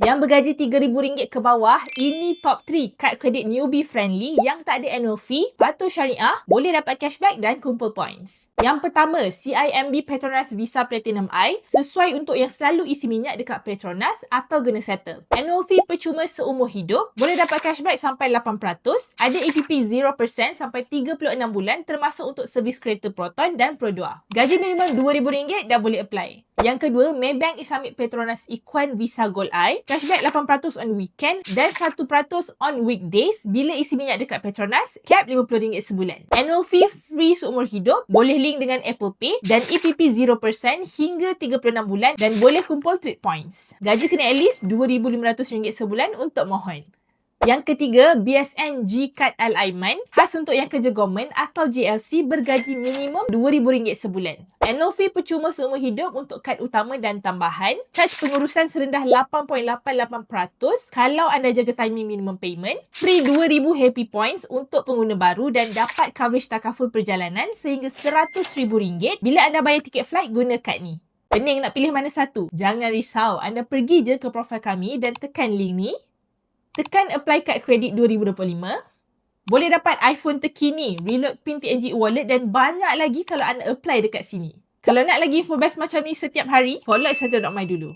Yang bergaji RM3,000 ke bawah, ini top 3 kad kredit newbie friendly yang tak ada annual fee, patuh syariah, boleh dapat cashback dan kumpul points. Yang pertama, CIMB Petronas Visa Platinum I sesuai untuk yang selalu isi minyak dekat Petronas atau guna settle. Annual fee percuma seumur hidup, boleh dapat cashback sampai 8%, ada APP 0% sampai 36 bulan termasuk untuk servis kereta Proton dan Pro 2. Gaji minimum RM2,000 dah boleh apply. Yang kedua, Maybank Islamic Petronas Equine Visa Gold Eye, cashback 8% on weekend dan 1% on weekdays bila isi minyak dekat Petronas, cap RM50 sebulan. Annual fee free seumur hidup, boleh link dengan Apple Pay dan EPP 0% hingga 36 bulan dan boleh kumpul trip points. Gaji kena at least RM2,500 sebulan untuk mohon. Yang ketiga, BSN G-Card Al-Aiman khas untuk yang kerja government atau JLC bergaji minimum RM2,000 sebulan. Annual fee percuma seumur hidup untuk kad utama dan tambahan. Charge pengurusan serendah 8.88% kalau anda jaga timing minimum payment. Free RM2,000 happy points untuk pengguna baru dan dapat coverage takaful perjalanan sehingga RM100,000 bila anda bayar tiket flight guna kad ni. Pening nak pilih mana satu? Jangan risau, anda pergi je ke profil kami dan tekan link ni tekan apply kad kredit 2025. Boleh dapat iPhone terkini, reload pin TNG wallet dan banyak lagi kalau anda apply dekat sini. Kalau nak lagi info best macam ni setiap hari, follow Excited.my dulu.